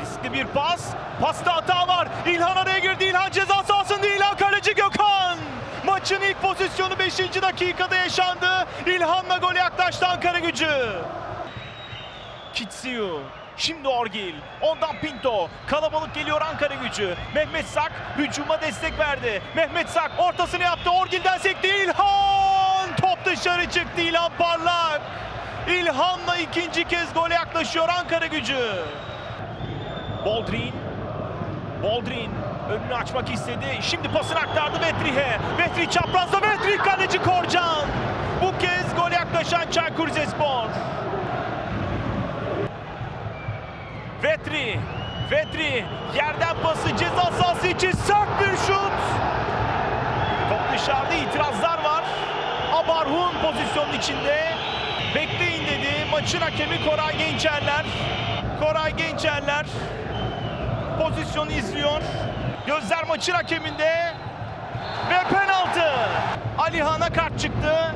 Riskli bir pas. Pasta hata var. İlhan araya girdi. İlhan ceza sahasında. İlhan kaleci Gökhan. Maçın ilk pozisyonu 5. dakikada yaşandı. İlhan'la gole yaklaştı Ankara gücü. Kitsiu. Şimdi Orgil. Ondan Pinto. Kalabalık geliyor Ankara gücü. Mehmet Sak hücuma destek verdi. Mehmet Sak ortasını yaptı. Orgil'den sekti. İlhan! Top dışarı çıktı. İlhan parlak. İlhan'la ikinci kez gole yaklaşıyor Ankara gücü. Boldrin. Boldrin önünü açmak istedi. Şimdi pasını aktardı Vetri'ye. Vetri çaprazda Vetri kaleci Korcan. Bu kez gole yaklaşan Çaykur Rizespor. Vetri. Vetri yerden pası ceza sahası için sert bir şut. Top dışarıda itirazlar var. Abarhun pozisyonun içinde. Bekleyin dedi maçın hakemi Koray Gençerler. Koray Gençerler pozisyonu izliyor. Gözler maçın hakeminde. Ve penaltı. Alihan'a kart çıktı.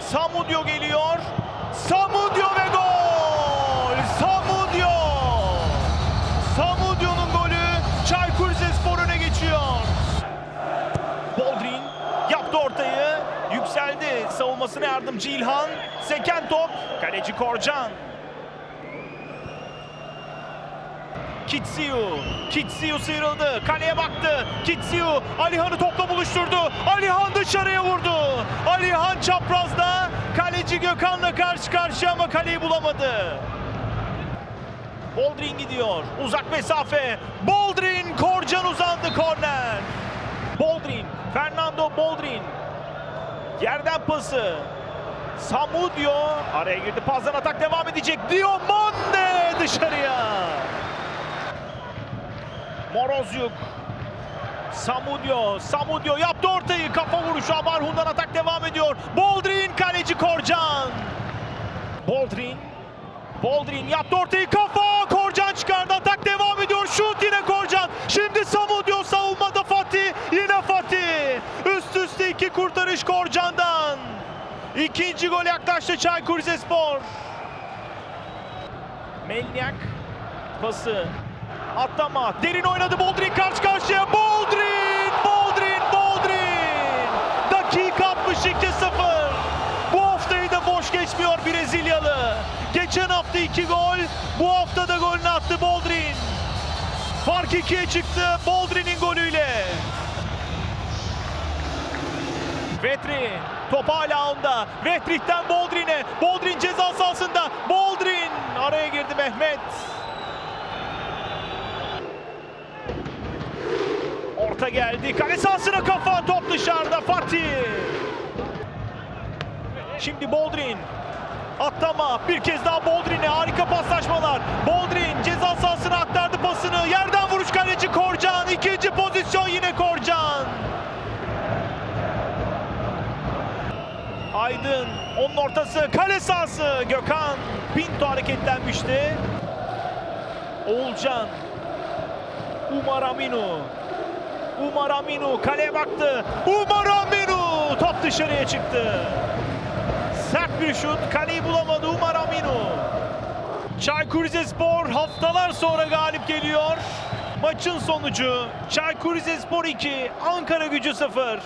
Samudio geliyor. Samudio ve gol! Samudio! Samudio'nun golü Çaykur Rizespor öne geçiyor. Boldrin yaptı ortayı. Yükseldi savunmasına yardımcı İlhan. Seken top. Kaleci Korcan. Kitsiu. Kitsiu sıyrıldı. Kaleye baktı. Kitsiu Alihan'ı topla buluşturdu. Alihan dışarıya vurdu. Alihan çaprazda. Kaleci Gökhan'la karşı karşıya ama kaleyi bulamadı. Boldrin gidiyor. Uzak mesafe. Boldrin Korcan uzandı korner. Boldrin. Fernando Boldrin. Yerden pası. Samudio araya girdi. Pazdan atak devam edecek. Diomande dışarıya. Morozyuk. Samudio. Samudio yaptı ortayı. Kafa vuruşu. Amarhun'dan atak devam ediyor. Boldrin kaleci Korcan. Boldrin. Boldrin yaptı ortayı. Kafa. Korcan çıkardı. Atak devam ediyor. Şut yine Korcan. Şimdi Samudio savunmada Fatih. Yine Fatih. Üst üste iki kurtarış Korcan'dan. İkinci gol yaklaştı Çaykur Rizespor. Melniak pası atlama. Derin oynadı Boldrin. Karşı karşıya. Boldrin! Boldrin! Boldrin! Dakika 62-0 bu haftayı da boş geçmiyor Brezilyalı. Geçen hafta 2 gol bu hafta da golünü attı Boldrin. Fark 2'ye çıktı Boldrin'in golüyle. Vetri top hala onda. Vetri'den Boldrin'e. Boldrin ceza sahasında. Boldrin araya girdi Mehmet. Orta geldi. Kale sahasına kafa. Top dışarıda. Fatih. Şimdi Boldrin. Atlama. Bir kez daha Boldrin'e. Harika paslaşmalar. Boldrin ceza sahasına aktardı pasını. Yerden vuruş kaleci Korcan. İkinci pozisyon yine Korcan. Aydın onun ortası kale sahası Gökhan Pinto hareketlenmişti. Oğulcan Umar Aminu Umar Aminu kaleye baktı. Umar Aminu top dışarıya çıktı. Sert bir şut kaleyi bulamadı Umar Aminu. Çaykur Rizespor haftalar sonra galip geliyor. Maçın sonucu Çaykur Rizespor 2 Ankara Gücü 0.